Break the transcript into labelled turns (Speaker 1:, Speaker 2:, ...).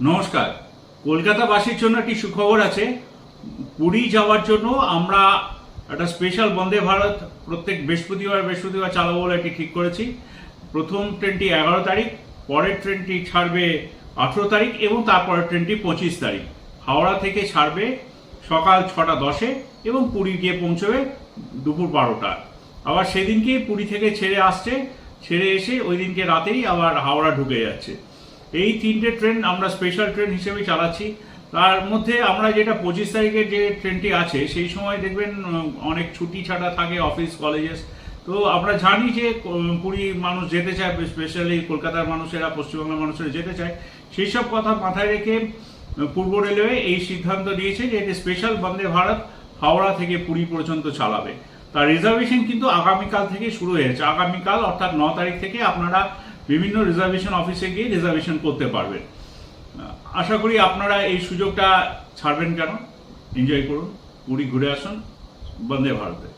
Speaker 1: নমস্কার। কলকাতাবাসীর জন্য একটি সুখবর আছে। পুরী যাওয়ার জন্য আমরা একটা স্পেশাল বন্দে ভারত, প্রত্যেক বৃহস্পতিবার বৃহস্পতিবার চালাবো বলে এটি ঠিক করেছি। প্রথম ট্রেনটি এগারো তারিখ, পরের ট্রেনটি ছাড়বে আঠেরো তারিখ এবং তারপরের ট্রেনটি পঁচিশ তারিখ। হাওড়া থেকে ছাড়বে সকাল ছটা দশে এবং পুরী গিয়ে পৌঁছবে দুপুর বারোটা। আবার সেদিনকেই পুরী থেকে ছেড়ে আসছে। ছেড়ে এসে ওই দিনকে রাতেই আবার হাওড়া ঢুকে যাচ্ছে। এই তিনটে ট্রেন আমরা স্পেশাল ট্রেন হিসেবে চালাচ্ছি। তার মধ্যে আমরা যেটা পঁচিশ তারিখের যে ট্রেনটি আছে, সেই সময় দেখবেন অনেক ছুটি ছাড়া থাকে অফিস কলেজেস তো আমরা জানি যে পুরী মানুষ যেতে চায় স্পেশালি কলকাতার মানুষেরা, পশ্চিমবাংলার মানুষেরা যেতে চায়। সেই সব কথা মাথায় রেখে পূর্ব রেলওয়ে এই সিদ্ধান্ত নিয়েছে যে, এটি স্পেশাল বন্দে ভারত হাওড়া থেকে পুরী পর্যন্ত চালাবে। তার রিজার্ভেশন কিন্তু আগামীকাল থেকে শুরু হয়েছে আগামীকাল অর্থাৎ ন তারিখ থেকে আপনারা বিভিন্ন রিজার্ভেশন অফিসে গিয়ে রিজার্ভেশন করতে পারবেন। আশা করি আপনারা এই সুযোগটা ছাড়বেন কেন? এনজয় করুন। পুরী ঘুরে আসুন। বন্দে ভারতে।